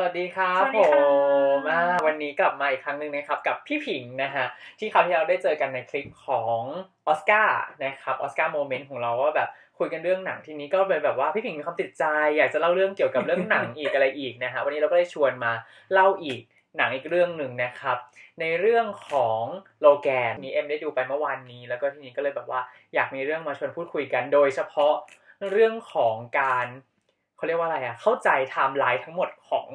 สวัสดีครับสวัสผดีค่ะมอ่าวันนี้กลับมาอีกครั้งหนึ่งนะครับกับพี่ผิงนะฮะที่คราวที่เราได้เจอกันในคลิปของออสการ์นะครับออสการ์โมเมนต์ของเราว่าแบบคุยกันเรื่องหนังทีนี้ก็เป็นแบบว่าพี่ผิงมีความติดใจ อยากจะเล่าเรื่องเกี่ยวกับเรื่องหนังอีกอะไรอีกนะฮะวันนี้เราก็ได้ชวนมาเล่าอีกหนังอีกเรื่องหนึ่งนะครับ ในเรื่องของโลแกนนี้เอ็มได้ดูไปเมื่อวานนี้ แล้วก็ทีนี้ก็เลยแบบว่าอยากมีเรื่องมาชวนพูดคุยกันโดยเฉพาะเรื่องของการ เขาเรียกว่าอะไรอะเข้าใจไทม์ไลน์ทั้งหมดของ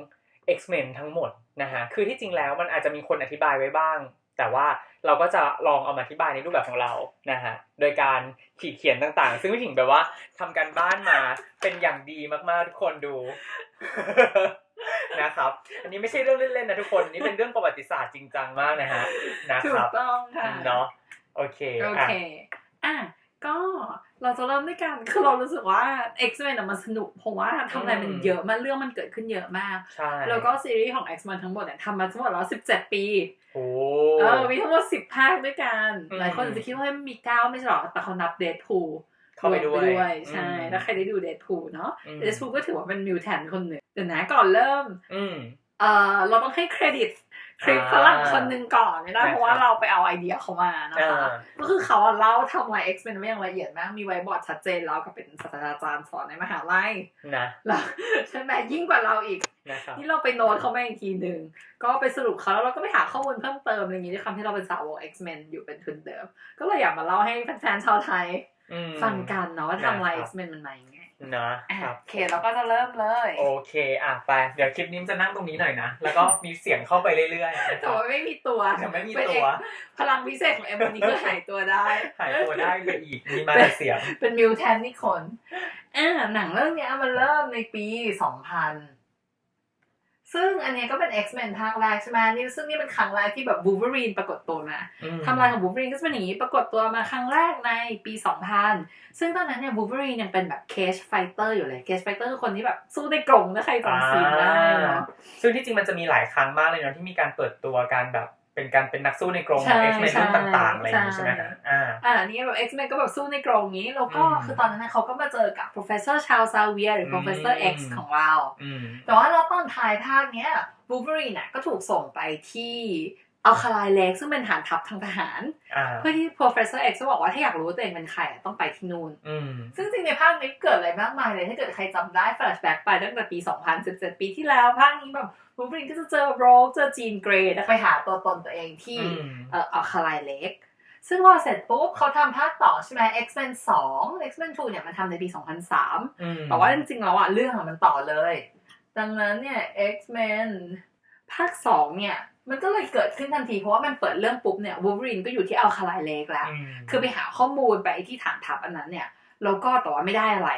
X-Men ทั้งหมดนะฮะคือที่จริงแล้วมันอาจจะมีคนอธิบายไว้บ้าง แต่ว่าเราก็จะลองเอามาอธิบายในรูปแบบของเรานะฮะโดยการขีดเขียนต่างๆ ซึ่งพี่ถิงแบบว่าทำการบ้านมาเป็นอย่างดีมากๆทุกคนดูนะครับ อันนี้ไม่ใช่เรื่องเล่นๆนะทุกคน นี่เป็นเรื่องประวัติศาสตร์จริงจังมากนะฮะนะถูคกรับต้องค่ะเนาะโอเคโออะเคอะก็ เราจะเริ่มด้วยกันคือเรารู้สึกว่า X-Men อะมันสนุกเพราะว่าทำอะไรมันเยอะมากเรื่องมันเกิดขึ้นเยอะมากใช่แล้วก็ซีรีส์ของ X-Men ทั้งหมดเนี่ยทำมาทั้งหมดแล้ว17 ปีโอ้เออมีทั้งหมด 10 ภาคด้วยกันอืมหลายคนอาจจะคิดว่ามันมี 9 ไม่ใช่หรอ แต่เขานับเด d พูลเข้าไปด้วย ใช่อืมถ้าใครได้ดูเด d พูลเนาะอืมเด d พูลก็ถือว่าเป็นมิวแทนคนหนึ่งเดี๋ยวนะก่อนเริ่มอืมเออเราต้องให้เครดิต คลิปอ่าฝรั่งคนหนึ่งก่อนไม่ได้นะครับเพราะว่าเราไปเอาไอเดียเขามานะคะอ่าก็คือเขาอะเล่าทำลาย X-Men ไว้อย่างละเอียดมากมีไว้บอร์ดชัดเจนแล้วกับเป็นศาสตราจารย์สอนในมหาลัยนะแล้วใช่ไหมยิ่งกว่าเราอีกนะครับนี่เราไปโน้ตเขามาอีกทีหนึ่งก็ไปสรุปเขาแล้วเราก็ไปหาข้อมูลเพิ่มเติมอะไรอย่างนี้ด้วยความที่เราเป็นสาวก X-Men อยู่เป็นทุนเดิม ก็เลยอยากมาเล่าให้แฟนๆชาวไทยอืมฟังกันเนาะว่าไทำลายนะครับ X-Men มันมายังไง นะอะครับโอเคเราก็จะเริ่มเลย โอเค อะไป เดี๋ยวคลิปนี้จะนั่งตรงนี้หน่อยนะ แล้วก็มีเสียงเข้าไปเรื่อยๆนะคแต่รับว่าไม่มีตัวจะไม่มีเป็นตัวเอกพลังพิเศษของเอ็มวันนี้คือหายตัวได้ หายตัวได้ไปอีก มีมาแต่เสียง เป็นมิวแทนนี่คนอ่าหนังเรื่องเนี้ยมันเริ่มในปี2000 ซึ่งอันเนี้ยก็เป็น X-Men ภาคแรกใช่ไหมนี่ซึ่งนี่เป็นครั้งแรกที่แบบ Wolverine ปรากฏตัวมาอืมไทำลายของ Wolverine ก็จะเป็นอย่างนี้ปรากฏตัวมาครั้งแรกในปี 2000 ซึ่งตอนนั้นเนี่ย Wolverine ยังเป็นแบบ Cage Fighter อยู่เลย Cage Fighter คือคนที่แบบสู้ในกรงถ้าใครจำซีนได้เนาะซึ่งที่จริงมันจะมีหลายครั้งมากเลยเนาะที่มีการเปิดตัวการแบบ เป็นการเป็นนักสู้ในกรงใช่ของ X-Men ใช่รุ่นต่างๆอะไรอย่างงี้ใช่ไหมใช่ฮะอ่าอ่าอันนี้แบบ X-Men ก็แบบสู้ในกรงนี้แล้วก็อืมคือตอนนั้นนะเขาก็มาเจอกับ Professor Charles Xavier หรือ Professor อืม X ของเราอืมแต่ว่าแล้วตอนท้ายภาคเนี้ย Wolverine น่ะก็ถูกส่งไปที่ อัลคาไลเล็กซึ่งเป็นฐานทัพทางทหารอ่าเพื่อที่ Professor X จะบอกว่าถ้าอยากรู้ว่าตัวเองเป็นใครอะต้องไปที่นู่นอืมซึ่งจริงในภาคนี้เกิดอะไรมากมายเลย ถ้าเกิดใครจำได้ flashback ไปตั้งแต่ปี 2017 ปีที่แล้วภาคนี้แบบ Wolverine ก็จะเจอโรกเจอจีนเกรย์ไปหาตัวตนตัวเองที่อืมเอ่ออัลคาไลเล็กซึ่งพอเสร็จปุ๊บเขาทำภาคต่อใช่ไหม X-Men 2 X-Men 2 เนี่ยมันทำในปี 2003อืมแต่ว่าจริงๆแล้วอะเรื่องอะมันต่อเลย ดังนั้นเนี่ย X-Men ภาค 2 เนี่ย มันก็เลยเกิดขึ้นทันที เพราะว่ามันเปิดเรื่องปุ๊บเนี่ย Wolverine ก็อยู่ที่อัลคาไลเล็กแล้วอืมคือไปหาข้อมูลไปที่ฐานทัพอันนั้นเนี่ยแล้วก็แต่ว่าไม่ได้อะไร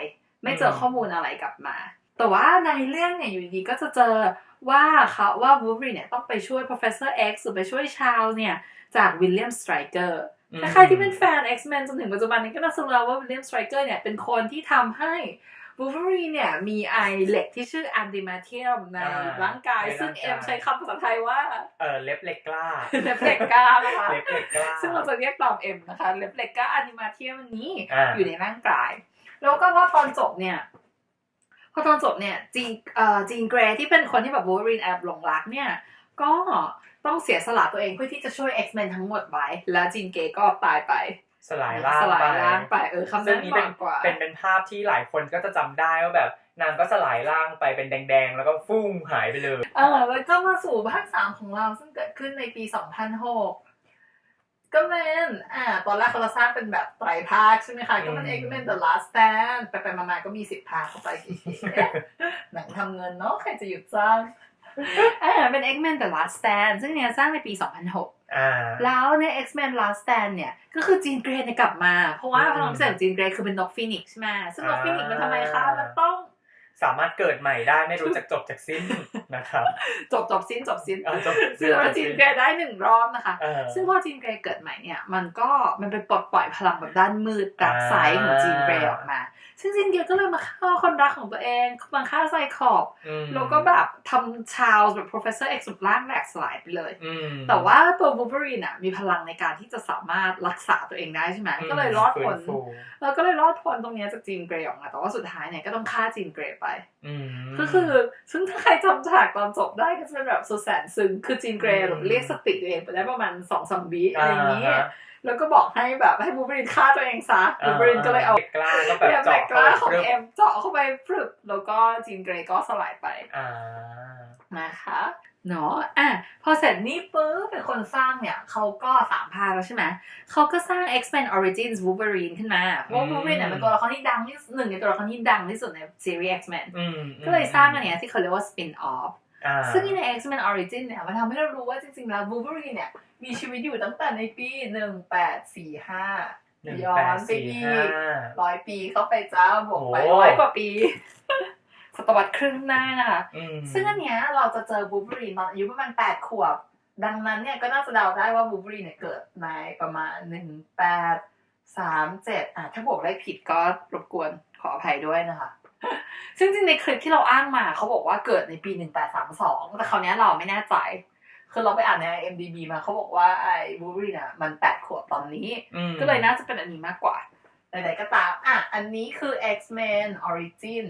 ไม่เจอข้อมูลอะไรกลับมา แต่ว่าในเรื่องเนี่ยอยู่ดีๆก็จะเจอว่าเขาว่า Wolverine เนี่ยต้องไปช่วย Professor X หรือไปช่วยชาวเนี่ยจาก William Stryker อืมถ้าใครที่เป็นแฟน X-Men จนถึงปัจจุบันนี้ก็น่าจะรู้แล้วว่า William Stryker เนี่ยเป็นคนที่ทำให้ Wolverine เนี่ยมีไอเหล็กที่ชื่อ antimaterium ในอ่าร่างกายในร่างกาย ซึ่งเอ็มใช้คำภาษาไทยว่า เออเล็บเหล็กกล้า เล็บเหล็กกล้านะคะเล็บเหล็กกล้า ซึ่งเราจะเรียกตามเอ็มนะคะ เล็บเหล็กกล้า antimaterium อันนี้อ่าอยู่ในร่างกาย แล้วก็พอตอนจบเนี่ยพอตอนจบเนี่ยจีนเอ่อจีนเกรย์ที่เป็นคนที่แบบ Wolverine แอบหลงรักเนี่ยก็ต้องเสียสละตัวเองเพื่อที่จะช่วย X-Men ทั้งหมดไว้ แล้วจีนเกย์ก็ตายไป สลายร่างสลายไปร่างไปเออคำซึ่นั้งนนี้บเป็นอกกว่าเป็นเป็นภาพที่หลายคนก็จะจำได้ว่าแบบนางก็สลายร่างไปเป็นแดง ๆ แล้วก็ฟุ้งหายไปเลยเออแล้วก็มาสู่ภาคสามของเราซึ่งเกิดขึ้นในปี2006ก็เป็นอ่า ตอนแรกเขาจะสร้างเป็นแบบไตรภาคใช่ไหมคะ ก็เป็นอืม X-Men The Last Stand ไปไปๆมาๆก็มีสิบภาคเข้าไปเอ๊ะหนังทำเงินเนาะใครจะหยุดสร้าง อ่าเป็น X-Men The Last Stand ซึ่งเนี่ยสร้างในปี 2006อ่าแล้วใน X-Men Last Stand เนี่ย ก็คือจีนเกรย์เนี่ยกลับมา เพราะว่าอืมพลังพิเศษของจีนเกรย์คือเป็นนกฟีนิกซ์ใช่ไหมซึ่งนกอ่าฟีนิกซ์มันทำไมคะ มันต้อง สามารถเกิดใหม่ได้ไม่รู้จักจบจากสิ้นนะครับจบจบสิ้นจบสิ้นอ่าจบซึ่งว่าจีนเกรย์ได้หนึ่งรอบนะคะเออซึ่งพอจีนเกรย์เกิดใหม่เนี่ย มันก็มันเป็นปลดปล่อยพลังแบบด้านมืดดักไซด์ของจีนเกรย์ออกมา ซึ่งจีนเกรย์ก็เลยมาฆ่าคนรักของตัวเองมาฆ่าไซคอบอืมแล้วก็แบบทำชาวแบบ professor X สุดร่างแหลกสลายไปเลยอืมแต่ว่าตัว Wolverine อะมีพลังในการที่จะสามารถรักษาตัวเองได้ใช่ไหมก็เลยรอดพ้นฟื้ฟูแล้วก็เลยรอดพ้นตรงเนี้ยจากจีนเกรย์ออกมาแต่ว่าสุดท้ายเนี่ยก็ต้องฆ่าจีนเกรย์ไปไปอืมก็คือ ซึ่งถ้าใครจำฉากตอนจบได้ก็จะเป็นแบบสุดแสนซึ้งคือจีนเกรย์อืมเรียกสติตัวเองไปได้ประมาณสองสามวิอะไรอย่างนี้อ่าฮะแล้วก็บอกให้แบบให้บูเบรินฆ่าตัวเองซะบูเบรินก็เลยเอาด็กล้าก็แบบแอมแบเจาะกกล้าของเข้าไปเอ็มเจาะเข้าไปพรึบแล้วก็จีนเกรย์ก็สลายไปอ่านะคะ เนาะอะพอเสร็จนี่ปุ๊บเป็นคนสร้างเนี่ยเขาก็สามภาคแล้วใช่ไหมเขาก็สร้าง X-Men Origins Wolverine ขึ้นมา เพราะว่า Wolverine เนี่ยเป็นตัวละครที่ดังที่สุดหนึ่งในตัวละครที่ดังที่สุดในซีรีส์ X-Men อืมก็เลยสร้างอันเนี้ยที่เขาเรียกว่า spin off อ่าซึ่งใน X-Men Origin เนี่ยมันทำให้เรารู้ว่าจริงๆแล้ว Wolverine เนี่ยมีชีวิตอยู่ตั้งแต่ในปี 1845หนึ่งย้อแปดนไปสี่อีห้ากร้อยปีเข้าไปจ้าบวกไปโอ้ร้อยกว่าปี ศตวรรษครึ่งหน้านะคะอืมซึ่งอันเนี้ยเราจะเจอ Wolverine ตอนอายุประมาณ8ขวบ ดังนั้นเนี่ยก็น่าจะเดาได้ว่า Wolverine เนี่ยเกิดในประมาณ18 37อะถ้าบวกได้ผิดก็รบกวนขออภัยด้วยนะคะซึ่งจริงๆในคลิปที่เราอ้างมาเขาบอกว่าเกิดในปี1832แต่คราวเนี้ยเราไม่แน่ใจคือเราไปอ่านใน MDB มาเขาบอกว่าไอ้ Wolverine อะมัน8ขวบตอนนี้อืมก็เลยน่าจะเป็นอันนี้มากกว่าไหนๆก็ตามอะอันนี้คือ X-Men Origin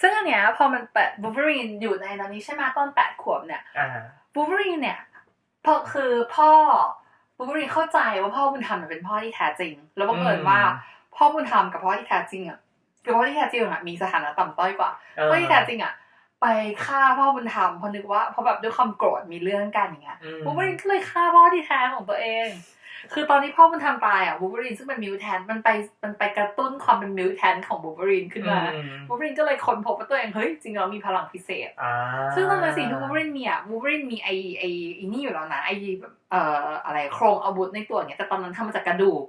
ซึ่งอันเนี้ยพอมันแปด Wolverine อยู่ในตอนนี้ใช่ไหมตอน8ขวบเนี่ยอ่า Wolverine เนี่ยพอคือพ่อ Wolverine เข้าใจว่าพ่อบุญธรรมเนี่ยเป็นพ่อที่แท้จริง แล้วบังเอิญว่าพ่อบุญธรรมกับพ่อที่แท้จริงอะคือพ่อที่แท้จริงอะมีสถานะต่ำต้อยกว่าพ่อที่แท้จริงอะไปฆ่าพ่อบุญธรรมเพราะนึกว่าเพราะแบบด้วยความโกรธมีเรื่องกันอย่างเงี้ยอืมวูเบอรีนก็เลยฆ่าพ่อที่แท้ของตัวเอง คือตอนที่พ่อมันทำตายอะวูเบอรีนซึ่งเป็นมิวแทนมันไปมันไปกระตุ้นความเป็นมิวแทนของวูเบอรีนขึ้นมาอืมวูเบอรีนก็เลยค้นพบว่าตัวเองเฮ้ยจริงๆเรามีพลังพิเศษอ่าซึ่งตอนนั้นสิ่งที่วูเบอรีนมีอะวูเบอรีนมีไอไอไอนี่อยู่แล้วนะไอแบบเอ่ออะไรโครงอาวุธในตัวเนี้ยแต่ตอนนั้นทำมาจากกระดูก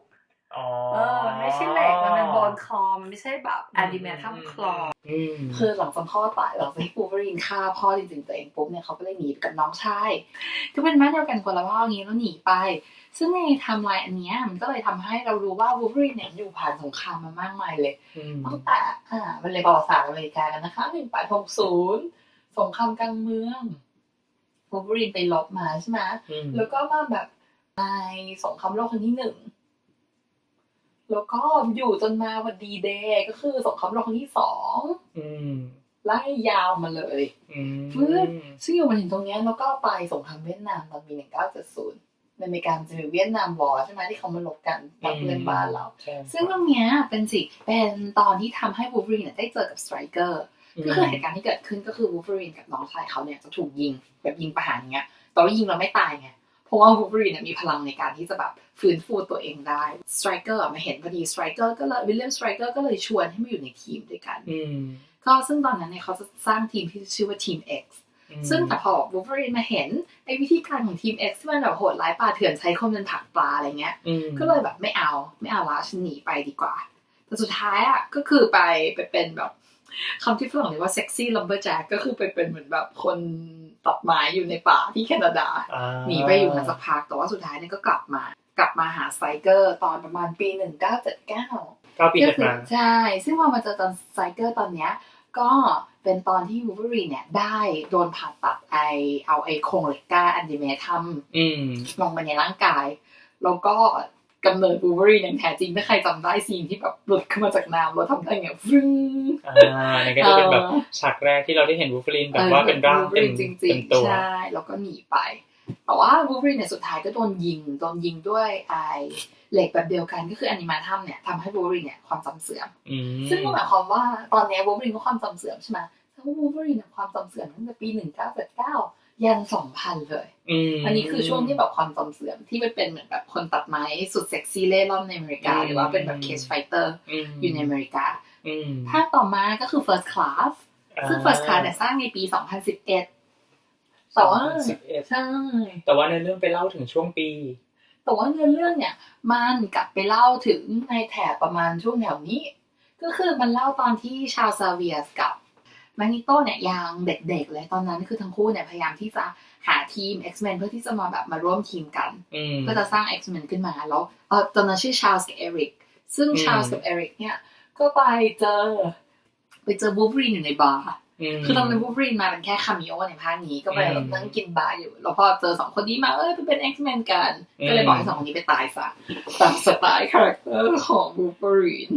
อ๋อเออมันไม่ใช่เหล็กมันเป็นบอนคลอมันไม่ใช่แบบแอนิเมทัมคลออืมคือหลังจากพ่อตายหลังจากที่วูเบอรีนฆ่าพ่อจริงๆตัวเองปุ๊บเนี่ยเขาก็เลยหนีไปกับน้องชายก็เป็นแม่เดียวกันคนละพ่ออย่างนี้แล้วหนีไป ซึ่งในไทม์ไลน์อันเนี้ยมันก็เลยทำให้เรารู้ว่าวูเบอรีนเนี่ยอยู่ผ่านสงครามมามากมายเลยอืมตั้งแต่อ่ามันเลยนประวัติศาสตร์อเมริกากันนะคะ1860สงครามกลางเมืองวูเบอรีนไปลบมาใช่ไหมอืมแล้วก็มาแบบในสงครามโลกครั้งที่หนึ่ง แล้วก็อยู่จนมาวันดีเดย์ก็คือสงครามโลกครั้งที่สองอืมไล่ยาวมาเลยอืมฟื้นซึ่งอยู่มาถึงตรงเนี้ยแล้วก็ไปสงครามเวียดนามตอนปี1970มันมีการจะมีเวียดนามวอร์ใช่ไหมที่เขามาลบกันกับเพื่อนบ้านเราใช่ซึ่งตรงเนี้ยเป็นสิเป็นตอนที่ทำให้วู l เ e อรีนได้เจอกับสไตรเกอร์ก็คือเหตุการณ์ที่เกิดขึ้นก็คือวู l เ e อรีนกับน้องชายเขาเนี่ยจะถูกยิงแบบยิงประหารอย่างเงี้ยแต่ว่ายิงเราไม่ตายไง เพราะว่าวู l เ e อรีนเนี่ยมีพลังในการที่จะแบบฟื้นฟูตัวเองได้สไตรเกอร์มาเห็นพอดีสไตรเกอร์ก็เลยวิลเลียมสไตรเกอร์ก็เลยชวนให้มาอยู่ในทีมด้วยกันอืมก็ซึ่งตอนนั้นเนี่ยเขาจะสร้างทีมที่ชื่อว่าทีม X ซึ่งแต่พอวู l เ e อรีนมาเห็นไอ้วิธีการของทีม X ที่มันแบบโหดร้ายป่าเถื่อนใช้คนเป็นผักปลาอะไรเงี้ยอืมก็เลยแบบไม่เอาไม่เอาละฉันหนีไปดีกว่าแต่สุดท้ายอะก็คือไปไปเป็นแบบ คำที่ฝรั่งเรียกว่า sexy lumberjack ก็คือไปเป็นเหมือนแบบคนตัดไม้อยู่ในป่าที่แคนาดาอ่าหนีไปอยู่มาสักพักแต่ว่าสุดท้ายเนี่ยก็กลับมากลับมาหาไซเกอร์ตอนประมาณปี1979เก้าปีก็ถัดคือมาใช่ ซึ่งพอมาเจอตอนไซเกอร์ตอนเนี้ยก็เป็นตอนที่วู l เ e อรีนเนี่ยได้โดนผ่าตัดไอเอาไอโครงเหล็กก้าอันดิเมทัมอืมลงไปในร่างกาย แล้วก็ กำเนิดบูเบอรีนอย่างแท้จริงถ้าใครจำได้ซีนที่แบบหลุดขึ้นมาจากน้ำแล้วทำได้ไงฟรึ้งอ่านี่ก็จะเป็นแบบฉากแรกที่เราได้เห็นวูฟลินแบบว่าเป็นร่างเต็มจริงเต็มตัวๆใช่แล้วก็หนีไป แต่ว่าบูเบอรีนเนี่ยสุดท้ายก็โดนยิงโดนยิงด้วยไอเหล็กแบบเดียวกันก็คือแอนิมาทัมเนี่ยทำให้บูเบอรีนเนี่ยความจำเสื่อมอืมซึ่งก็หมายความว่าตอนเนี้บูเบอรีนก็ความจำเสื่อมใช่ไหมแต่ว่าบูเบอรีนเนี่ยความจำเสื่อมตั้งแต่ปี1979 ยัน2000เลยมอันนี้คือช่วงที่แบบความจำเสื่อมที่ไปเป็นเหมือนแบบคนตัดไม้สุดเซ็กซี่เล่ร่อนในอเมริกาอืมหรือว่าเป็นแบบเคสไฟเตอร์มอยู่ในอเมริกาอืมภาคต่อมาก็คือ First Class ซึ่ง First Class เนี่ยสร้างในปี 2011 แต่ว่า2011ใช่แต่ว่าในเรื่องไปเล่าถึงช่วงปี แต่ว่าเนื้อเรื่องเนี่ย มันกลับไปเล่าถึงในแถบประมาณช่วงแถวนี้ ก็คือมันเล่าตอนที่ชาวซาเวียสกับ แมกนิโตเนี่ยยังเด็กๆเลยตอนนั้นคือทั้งคู่เนี่ยพยายามที่จะหาทีม X-Men เพื่อที่จะมาแบบมาร่วมทีมกันอืมเพื่อจะสร้าง X-Men ขึ้นมาแล้วเออตอนนั้นชื่อชาลส์กับเอริกซึ่งอืมชาลส์กับเอริกเนี่ยก็ไปเจอ ไปเจอบูฟรีนอยู่ในบาร์มคือตอนนั้นบูฟรีนมาเป็นแค่คาเมิโอในภาคนี้ก็ไปอืมนั่งกินบาร์อยู่ แล้วพอเจอสองคนนี้มาเออไปเป็น X-Men กันอืมก็เลยบอกให้สองคนนี้ไปตายซะตามสไตล์คาแรคเตอร์ของบูฟรีน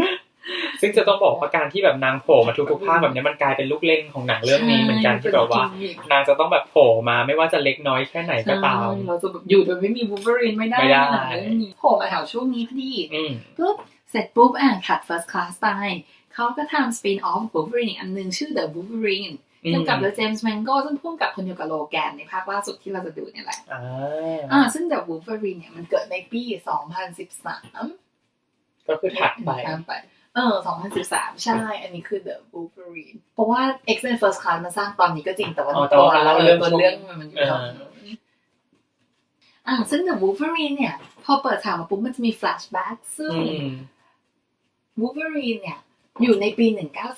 ซึ่งจะต้องบอกว่าการที่แบบนางโผล่มาทุกๆภาคแบบนี้มันกลายเป็นลูกเล่นของหนังเรื่องนี้เหมือนกันที่แบบว่า นางจะต้องแบบโผล่มาไม่ว่าจะเล็กน้อยแค่ไหนก็ตามใช่เราจะแบบอยู่โดยไม่มีวูฟเวอรีนไม่ได้ไม่ได้ในหนังเรื่องนี้โผล่มาแถวช่วงนี้พอดีอืมปุ๊บเสร็จปุ๊บอะถัด first class ไปเขาก็ทำ spin off Wolverine อีกอันหนึงชื่อ The Wolverine อืมกำกับโดยเจมส์แมนโกซึ่งพ่วงกับคนเดียวกับโลแกนในภาคล่าสุดที่เราจะดูเนี่ยแหละอ่าอ่าซึ่ง The Wolverine เนี่ยมันเกิดในปี 2013 ก็คือถัดไปตามไป เออ2013 ใช่ อันนี้คือ The Wolverine เพราะว่า X-Men First Class มันสร้างตอนนี้ก็จริงแต่ว่าอ๋อแต่ว่ามันเล่าเรื่องตัวเรื่องมันอยู่เออตอนนู้นอ่าซึ่ง The Wolverine เนี่ย พอเปิดฉากมาปุ๊บมันจะมี flashback ซึ่งอืม Wolverine เนี่ย อยู่ในปี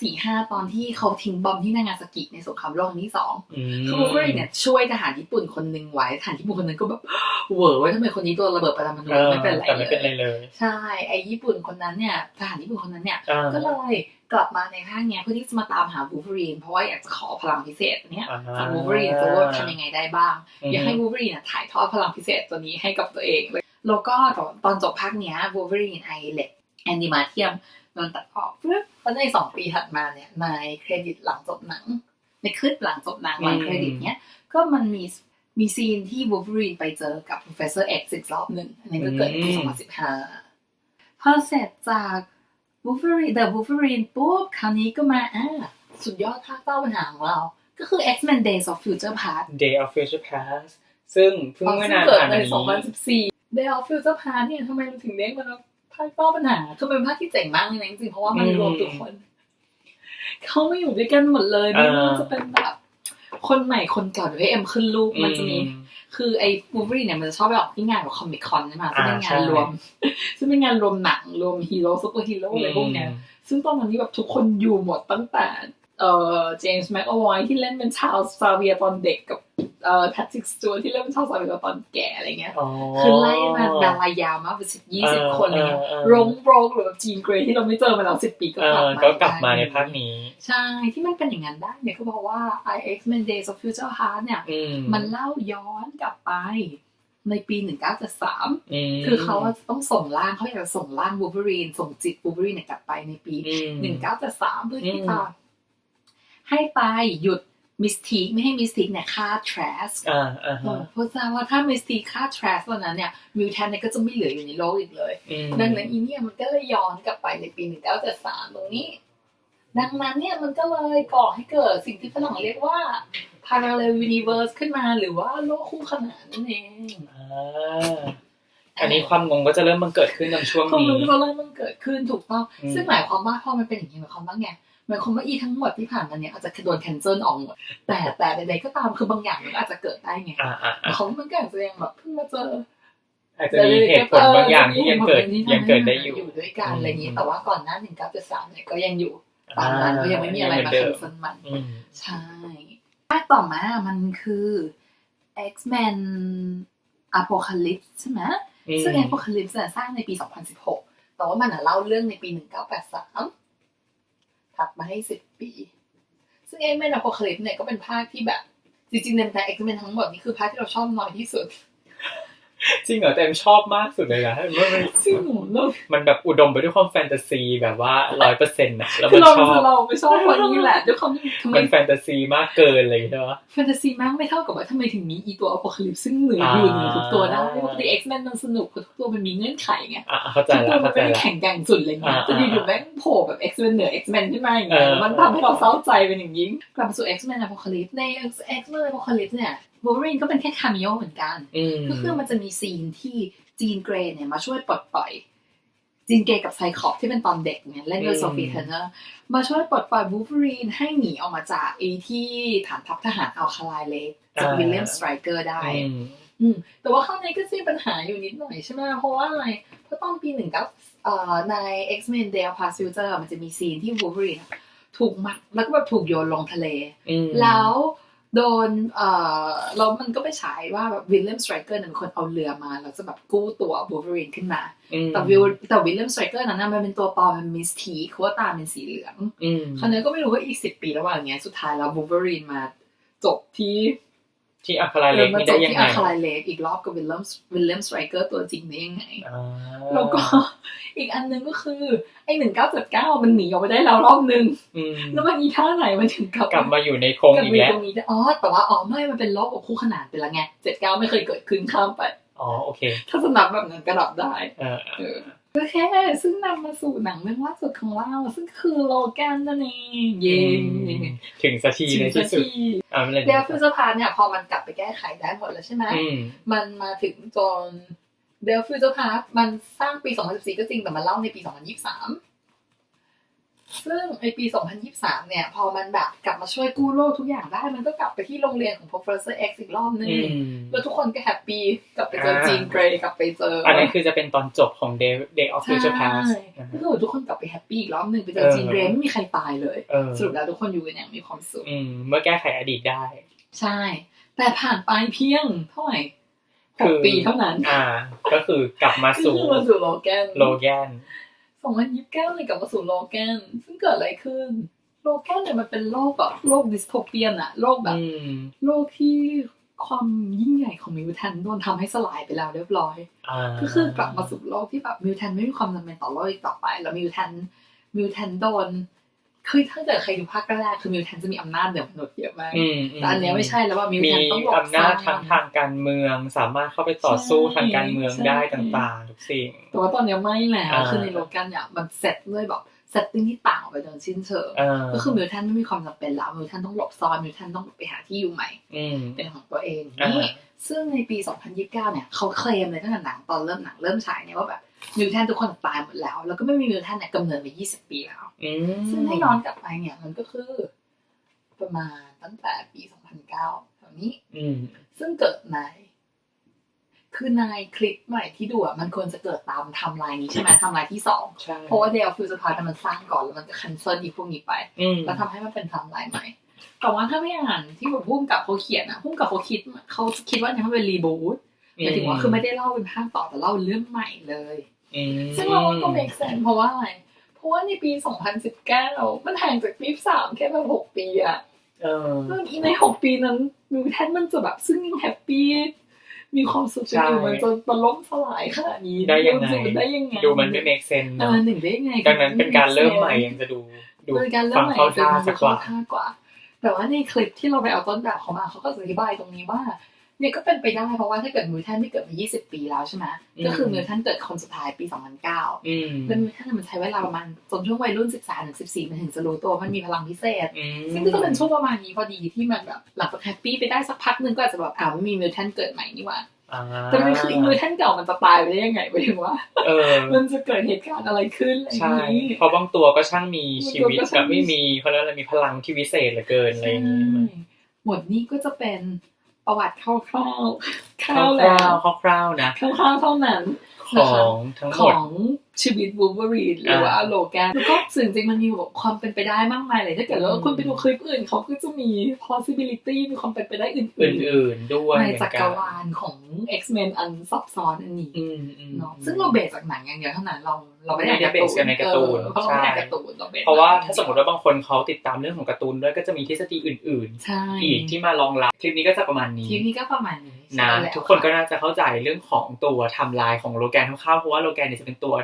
1945 ตอนที่เขาทิ้งบอมที่นางาซากิในสงครามโลกครั้งที่สองอืมคือ Wolverine เนี่ยช่วยทหารญี่ปุ่นคนหนึ่งไว้ทหารญี่ปุ่นคนหนึ่งก็แบบเหวอไว้ทำไมคนนี้โดนระเบิดปรมาณูเออไม่เป็นไรแต่ไม่เป็นไรเลยเลย ใช่ไอ้ญี่ปุ่นคนนั้นเนี่ยทหารญี่ปุ่นคนนั้นเนี่ยอ่าก็เลยกลับมาในภาคเนี้ยเพื่อที่จะมาตามหา Wolverine เพราะว่าอยากจะขอพลังพิเศษอันเนี้ยอ่าจาก Wolverine จะว่าทำยังไงได้บ้างอืมอยากให้ Wolverine น่ะถ่ายทอดพลังพิเศษตัวนี้ให้กับตัวเองเลยแล้วก็ตอนจบภาคเนี้ย Wolverine ไอเล็กแอนดิมาเทียมมันตัดออก ปึ๊บแล้วในสองปีถัดมาเนี่ยในเครดิตหลังจบหนัง ในคลิปหลังจบหนังหลังเครดิตเนี้ยก็มันมีมีซีนที่ Wolverine ไปเจอกับ Professor X อีกรอบหนึ่งอันนี้ก็เกิดในปีอืม2015พอเสร็จจาก Wolverine The Wolverine ปุ๊บคราวนี้ก็มาอ่าสุดยอดภาคเต้าปัญหาของเรา ก็คือ X-Men Days of Future Past Day of Future Past ซึ่งเพิ่งไม่นานเกิดผ่านในมานี้2014 Day of Future Past เนี่ยทำไมเราถึงเรียกมันว่า ภาคเต้าปัญหา คือมันเป็นภาคที่เจ๋งมากเลยนะจริงๆเพราะว่ามันรวมทุกคน เขามาอยู่ด้วยกันหมดเลยไม่ว่าจะเป็นแบบคนใหม่คนเก่าหรือเอ็มขึ้นรูปมันจะมีคือไอ้มูฟวี่เนี่ยมันจะชอบไปออกที่งานแบบคอมิคอนใช่ไหมซึ่งเป็นงานอ่าใช่รวมซึ่งเป็นงานรวมหนังรวมฮีโร่ซุปเปอร์ฮีโร่อะไรพวกเนี้ยซึ่งตอนนั้นนี่แบบทุกคนอยู่หมดตั้งแต่เอ่อเจมส์แม็กอวอยที่เล่นเป็นชาวซาเวียตอนเด็กกับ เอ่อแพทริกสตูที่เล่นเป็นชาวซาเวียตอนแก่อะไรเงี้ยอ๋อคือไล่มาดารายาวมากเป็นสิบยี่สิบเออคนอะไรเงี้ยเออเออรงโบรกหรือแบบจีนเกรย์ที่เราไม่เจอมาแล้วสิบปีก็เอกลับอมาก็กลับมาในภาคนี้ ใช่ที่มันเป็นอย่างนั้นได้เนี่ยก็เพราะว่า i X Men Days of Future Past เนี่ยอืมมันเล่าย้อนกลับไปในปี 1973มคือเขาอะจะต้องส่งร่างเขาอยากจะส่งร่างวู l v เ r อ n นส่งจิตวู l v เ r อ n นเนี่ยกลับไปในปีอืม1973 เพื่อที่อืมจะให้ไปหยุด มิสทีไม่ให้มิสทีเนี่ยฆ่าทร s สอ่าอ่าฮะเพราะทราบว่าถ้ามิสทีฆ่าทร s สตอนนั้นเนี่ยมิวแทนเนี่ยก็จะไม่เหลืออยู่ในโลกอีกเลยอืมดังนั้นอีเนี่ยมันก็เลยย้อนกลับไปในปี 1973 ตรงนี้ ดังนั้นเนี่ยมันก็เลยก่อให้เกิดสิ่งที่ฝรั่งเรียกว่า parallel universe ขึ้นมาหรือว่าโลกคู่ขนานนั่นเองอ่าอันนี้ความงงก็จะเริ่มมันเกิดขึ้นในช่วงพอนี้มันก็เริ่มมันเกิดขึ้นถูกต้องอืมซึ่งหมายความว่าพอมันเป็นอย่างนี้หมายความว่าไง หมายความว่าอีทั้งหมดที่ผ่านมาเนี่ยอาจจะโดนแคนเซิลออกหมดแต่แต่ใดๆก็ตามคือบางอย่างมันอาจจะเกิดได้ไงอ่าอ่าหมายความว่ามันก็อาจจะยังแบบเพิ่งมาเจออาจจะมีเหตุผลบางอย่างที่ยังเกิดยังเกิดได้อยู่อยู่ด้วยกันอะไรอย่างนี้อืมแต่ว่าก่อนหน้า1973เนี่ยก็ยังอยู่ตามนั้นก็ยังไม่มีอะไรมาเดิแคนมเซิลมันอืมใช่ภาคต่อมามันคือ X-Men Apocalypse ใช่ไหมอืมซึ่ง Apocalypse เนี่ยสร้างในปี 2016 แต่ว่ามันอะเล่าเรื่องในปี 1983ัดมาให้สิบปี ซึ่ง X-Men Apocalypse เนี่ยก็เป็นภาคที่แบบ จริงๆในแต่เอ็กเมนทั้งหมดนี่คือภาคที่เราชอบน้อยที่สุด จริงเหรอแต่ชอบมากสุดเลยนะมันมันซึ่งหนูเรามันแบบอุดมไปด้วยความแฟนตาซีแบบว่าร้อยเปอร์เซ็นต์นะแล้วคืมัอนเราชอบเราไปชอบคนนี้แหละด้วยความที่ทำไมมันแฟนตาซีมากเกินเลยใช่ไหมแฟนตาซีมากไม่เท่ากับว่าทำไมถึงมีอีตัว Apocalypse ซึ่งเหนืออยู่เหนือทุกตัวได้ปกติ X-Men มันสนุกเพราะทุกตัวมันมีเงื่อนไขไงอะเข้าใจทุกตัวมัแล้วเข้านใจไม่ได้แล้วแข่งแกร่งสุดอะไรเงี้ยอ่าจะอยู่ๆแม่งโผล่แบบ X-Men เหนือ X-Men ขึ้นมาอย่างเงี้ยเออมันทำให้เราเศร้าใจเป็นอย่างยิ่งกลับมาสู่ X-Men Apocalypse ใน X-Men Apocalypse เนี่ย Wolverine ก็เป็นแค่คาเมโอเหมือนกันอืมก็คือมันจะมีซีนที่จีนเกรย์เนี่ยมาช่วยปลดปล่อย จีนเกรย์กับไซคอปที่เป็นตอนเด็กเนี่ยเล่นด้วยโซฟีเทอร์เนอร์มาช่วยปลดปล่อยวูฟ v รีนให้หนีออกมาจากไอ้ที่ฐานทัพทหารอัลคาไลเลกจากวิลเลียมสไตรเกอร์ได้อืมอืมแต่ว่าข้างในก็จะมีปัญหาอยู่นิดหน่อยใช่ไหมเพราะว่าอะไร เพราะตอนปีหนึ่งเก้าเอ่อใน X-Men Day of Past Future มันจะมีซีนที่ Wolverine อะถูกมัดแล้วก็แบบถูกโยนลงทะเลอืมแล้ว โดนเอ่อแล้วมันก็ไปฉายว่าแบบวิลเลียมสไตรเกอร์เป็นคนเอาเรือมา แล้วจะแบบกู้ตัว Wolverine ขึ้นมาอืมแต่วิลแต่วิลเลียมสไตรเกอร์นั้นนะมันเป็นตัวปลอมเป็นมิสทีเพราะว่าตาเป็นสีเหลืองอืมคราวนี้ก็ไม่รู้ว่าอีกสิบปีระหว่างเนี้ยสุดท้ายแล้ว Wolverine มาจบที่ ที่อัคราเล็กมานี่จได้บยังที่ไงอาคาไลเลกอีกรอบกับวิลเลมวิลเลมสไตรเกอร์ตัวจริงได้ยังไงอ่าแล้วก็อีกอันหนึงก็คือ ไอ้หนึ่งเก้าเจ็ดเก้ามันหนีออกไปได้แล้วรอบนึงอืมแล้วมันมีท่าไหนมันถึงกลับกลับมาอยู่ในโครงกลับอีกมาแล้วตรงนี้ได้อ๋อแต่ว่าอ๋อไม่มันเป็นรอบกับคู่ขนานไปแล้วไงเจ็ดเก้าไม่เคยเกิดขึ้นข้ามไปอ๋อโอเค ถ้าสนับแบบนั้นก็ดับได้เออ เออก็แค่ซึ่งนำมาสู่หนังเรื่องล่าสุดของเราซึ่งคือโลแกนนั่นเองเย้ถึงสักทีในที่สุดอ่าไม่เลยเดียวฟิสพาเนี่ยพอมันกลับไปแก้ไขได้หมดแล้วใช่ไหมอืมมันมาถึงจนเดลฟิวเจอร์พาร์คมันสร้างปี 2014 ก็จริงแต่มันเล่าในปี 2023 ซึ่งไอปี 2023 เนี่ย พอมันแบบกลับมาช่วยกู้โลกทุกอย่างได้ มันก็กลับไปที่โรงเรียนของ Professor X อีกรอบนึงอืมแล้วทุกคนก็แฮปปี้กลับไปเจออ่าจีนเกรย์กลับไปเจอ อันนี้คือจะเป็นตอนจบของ Day Day of Future Past ใช่นะก็ฮะคือทุกคนกลับไปแฮปปี้อีกรอบหนึ่งไปเจอเออจีนเกรย์ไม่มีใครตายเลยเออสรุปแล้วทุกคนอยู่กันอย่างมีความสุขอืมเมื่อแก้ไขอดีตได้ ใช่ แต่ผ่านไปเพียงเท่าไหร่หคืกอปีเท่านั้น อ่า ก็คือกลับมาก็สู่คือมาสู่โลแกนโลแกน สองพันยี่สิบเก้าเลยกลับมาสู่โลแกน ซึ่งเกิดอะไรขึ้น โลแกนเนี่ยมันเป็นโลกแบบโลกดิสโทเปียนอะโลกแบบอืมโลกที่ความยิ่งใหญ่ของมิวแทนโดนทำให้สลายไปแล้วเรียบร้อยอ่าก็คือกลับมาสู่โลกที่แบบมิวแทนไม่มีความจำเป็นต่อโลกอีกต่อไป แล้วมิวแทนมิวแทนโดน คือถ้าเกิดใครดูภาคแรกคือมิวแทนจะมีอำนาจเหนือมนุษย์เยอะมากอืมแต่อันเนี้ยไม่ใช่แล้วว่ามิวมีแทนต้องหลบอำนาจซ่ทั้งทางการเมือง สามารถเข้าไปต่อสู้ใช่ทางการเมืองใช่ได้ต่างๆทุกสิ่งแต่ว่าตอนเนี้ยไม่แล้วอ่าคือในโลแกนเนี่ยมันเซตด้วยแบบเซตติ้งที่ต่างออกไปโดยสิ้นเชิงเออก็คือมิวแทนไม่มีความจำเป็นแล้วมิวแทนต้องหลบซ่อนมิวแทนต้องไปหาที่อยู่ใหม่อืมเป็นของตัวเองอ่านี่ซึ่งในปี 2029 เนี่ยเขาเคลมเลยตั้งแต่หนังตอนเริ่มหนังเริ่มฉายเนี่ยว่าแบบ มิวแทนทุกคนตายหมดแล้ว แล้วก็ไม่มีมิวแทนเนี่ยกำเนิดมา 20 ปีแล้วอืมซึ่งให้ย้อนกลับไปเนี่ย มันก็คือ ประมาณตั้งแต่ปี 2009แถวนี้อืมซึ่งเกิดในคือในคลิปใหม่ที่ดูอะมันควรจะเกิดตามไทม์ไลน์นี้ใช่ไหมไทม์ไลน์ที่สองใช่เพราะว่าเดลฟิวสพาร์มันสร้างก่อนแล้วมันจะคันเซิลอีพวกนี้ไปอืมแล้วทำให้มันเป็นไทม์ไลน์ใหม่ แต่ว่าถ้าไม่อ่านที่แบบพุ่มกับเขาเขียนอะพุ่มกับเขาคิดเขาคิดว่าเนี่ยมันเป็นรีบูท หมายถึงว่าคือไม่ได้เล่าเป็นภาคต่อแต่เล่าเรื่องใหม่เลยอืมซึ่งเราว่าก็ make sense เพราะว่าอะไร เพราะว่าในปี 2019 มันห่างจากปี3แค่แบบ6ปีอะเออแล้วอีใน6ปีนั้นมิวแทนมันจะแบบซึ่งยังแฮปปี้มีความสุขกันอยู่ใช่มันจะมาล้มสลายขนาดนี้ได้ยังไงมันได้ยังไงดูมันไม่ make sense เอเนอะอหนึ่งได้ยังไงดังนั้นเป็นการเริ่มใหม่ยังจะดูดูเป็นการเริ่ฟัมงใหม่เข้าท่าเป็นสักกว่าเข้ท่ากว่าแต่ว่าในคลิปที่เราไปเอาต้นแบบเขามาเขาก็อธิบายตรงนี้ว่า เนี่ยก็เป็นไปได้เพราะว่าถ้าเกิดมิวแทนไม่เกิดมา 20 ปีแล้วใช่ไหมก็คือมิวแทนเกิดคนสุดท้ายปี 2009อืมแล้วมิวแทนมันใช้เวลาประมาณจนช่วงวัยรุ่น 13ถึง14 มันถึงจะรู้ตัวว่ามันมีพลังพิเศษอืมซึ่งก็จะเป็นช่วงประมาณนี้พอดีที่มันแบบหลังจากแฮปปี้ไปได้สักพักหนึ่งก็อาจจะแบบอ้าวไม่มีมิวแทนเกิดใหม่นี่หว่าอ่าแต่มันคือมิวแทนเก่ามันจะตายไปได้ยังไงไปถึงว่าเออมันจะเกิดเหตุการณ์อะไรขึ้นอะไรอใช่ย่างนี้เพราะบางตัวก็ช่างมีชีวิตบางตัวก็แบช่างบมีไม่มีเขาเรียกอะไรมีพลังที่วิเศษเหลือเกินอะไรอย่างนี้ใช่หมดนี้ก็จะเป็น ประวัติคร่าวๆคคร่าวๆร่าแล้ววๆคร่าวๆนะคร่าวๆเท่านั้น ของทั้งหขมดองชีวิตวูล์ฟเวอรีนหรือว่า โลแกนแล้วก็สิ่งจริงมันมีแบบความเป็นไปได้มากมายเลยถ้าเกิดว่าอืมคุณไปดูคลิปอื่นเขาก็จะมี possibility มีความเป็นไปได้อื่นอื่นๆด้วยในเหมือนจักกัรนวาลของ X-Men อันซับซ้อนอันนี้อืมอืม เนาะซึ่งเราเบสจากหนังอย่างเดียวเท่านั้นเราเราไม่ได้ไม่ได้เบสกันในการ์ตูนเออเพราะเราไม่ได้ใช่ การ์ตูนเราเบสเพราะว่าถ้าสมมติว่าบางคนเขาติดตามเรื่องของการ์ตูนด้วยก็จะมีทฤษฎีอื่น ใช่ๆ อีกที่มารองรับคลิปนี้ก็จะประมาณนี้ ทีนี้ก็ประมาณนี้ นะใช่แล้วทุกคนก็น่าจะเข้าใจเรื่องของตัวไทำลายของโลแกนคร่าวๆเพราะว่าโลแกนเนี่ยจะเป็นตัว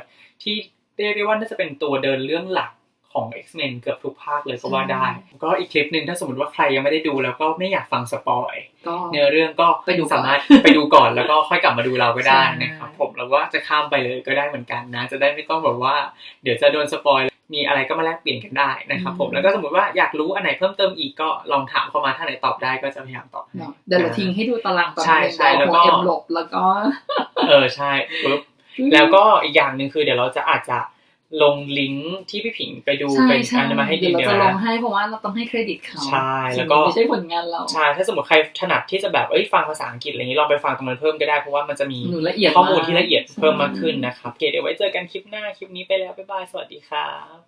ที่เรียกได้ว่าน่าจะเป็นตัวเดินเรื่องหลักของ X-Men เกือบทุกภาคเลยก็ว่าได้ ก็อีกคลิปหนึ่งถ้าสมมติว่าใครยังไม่ได้ดูแล้วก็ไม่อยากฟังสปอยก็เนื้อเรื่องก็ไปดูก่อนสามารถไปดูก่อนแล้วก็ค่อยกลับมาดูเราก็ได้ใช่นะครับผมแล้วว่าจะข้ามไปเลยก็ได้เหมือนกันนะ จะได้ไม่ต้องแบบว่า เดี๋ยวจะโดนสปอย มีอะไรก็มาแลกเปลี่ยนกันได้นะครับผมแล้วก็สมมติว่าอยากรู้อันไหนเพิ่มเติมอีกก็ลองถามเข้ามาถ้าไหนตอบได้ก็จะพยายามตอบให้เนาะเดี๋ยวเราทิ้งให้ดูตารางตอนใช่หนึ่งใช่แล้วก็หัวเอ็มหลบแล้วก็ เออใช่ปุ๊บแล้วก็อีกอย่างหนึ่งคือเดี๋ยวเราจะอาจจะ ลงลิงก์ที่พี่ผิงไปดูใช่เป็นใช่อันมาให้ดีเดี๋ยวเราเดี๋ยวจะลงนะให้เพราะว่าเราต้องให้เครดิตเขาใช่แล้วก็ไม่ใช่ผลงานเราใช่ถ้าสมมติใครถนัดที่จะแบบเอ้ยฟังภาษาอังกฤษอะไรอย่างนี้ลองไปฟังตรงนั้นเพิ่มก็ได้เพราะว่ามันจะมีหนูละเอียดข้อมูลากที่ละเอียดเพิ่มมากขึ้นนะครับโอเคเดี๋ยวไว้เจอกันคลิปหน้าคลิปนี้ไปแล้วบ๊ายบายสวัสดีครับบ๊ายบาย